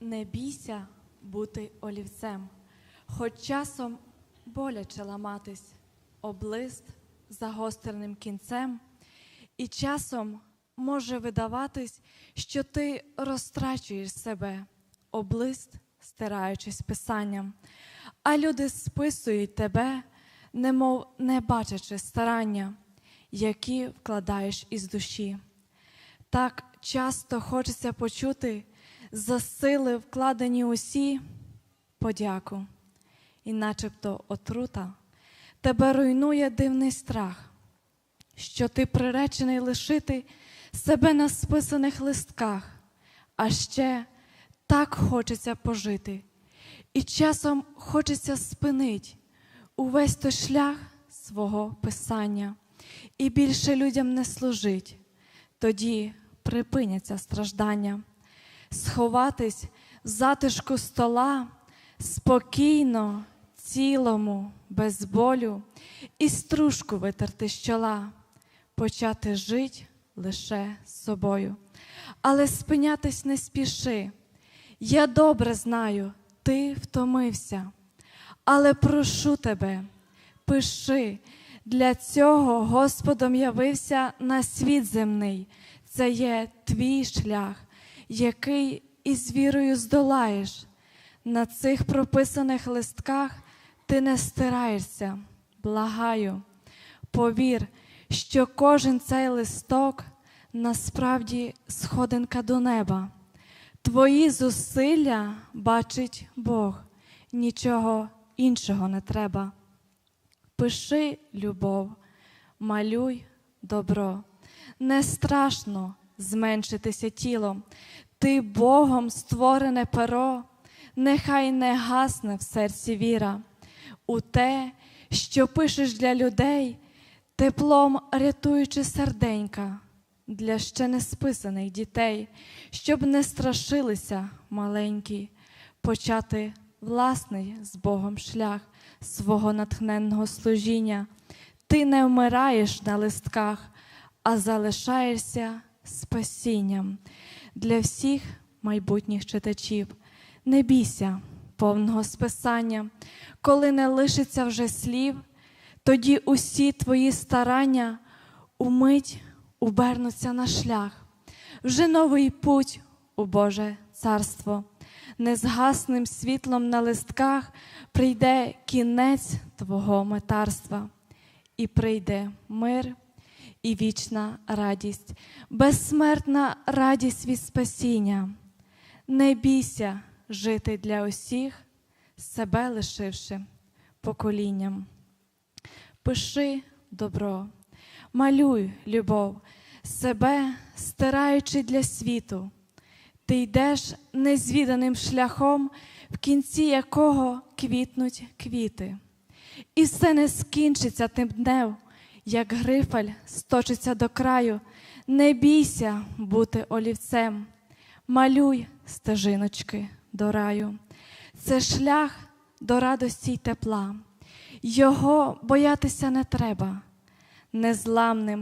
Не бійся бути олівцем, хоч часом боляче ламатись, облист загостреним кінцем, і часом може видаватись, що ти розтрачуєш себе, облист стираючись писанням, а люди списують тебе, немов не бачачи старання, які вкладаєш із душі. Так часто хочеться почути за сили вкладені усі подяку, і начебто отрута. Тебе руйнує дивний страх, що ти приречений лишити себе на списаних листках, а ще так хочеться пожити, і часом хочеться спинить увесь той шлях свого писання. І більше людям не служить. Тоді припиняться страждання, сховатись в затишку стола спокійно, цілому, без болю, і стружку витерти з чола, почати жить лише з собою. Але спинятись не спіши. Я добре знаю, ти втомився, але прошу тебе, пиши. Для цього Господом явився на світ земний. Це є твій шлях, який із вірою здолаєш. На цих прописаних листках ти не стираєшся, благаю. Повір, що кожен цей листок насправді сходинка до неба. Твої зусилля бачить Бог, нічого іншого не треба. Пиши любов, малюй добро. Не страшно зменшитися тілом. Ти Богом створене перо, нехай не гасне в серці віра. У те, що пишеш для людей, теплом рятуючи серденька, для ще не списаних дітей, щоб не страшилися маленькі, почати власний з Богом шлях свого натхненного служіння. Ти не вмираєш на листках, а залишаєшся спасінням для всіх майбутніх читачів. Не бійся повного списання, коли не лишиться вже слів, тоді усі твої старання умить убернуться на шлях, вже новий путь у Боже царство. Незгасним світлом на листках прийде кінець твого метарства, і прийде мир і вічна радість, безсмертна радість від спасіння. Не бійся жити для усіх, себе лишивши поколінням. Пиши добро, малюй любов, себе стираючи для світу. Ти йдеш незвіданим шляхом, в кінці якого квітнуть квіти. І все не скінчиться тим днем, як грифаль сточиться до краю. Не бійся бути олівцем, малюй стежиночки до раю. Це шлях до радості й тепла. Його боятися не треба. Незламним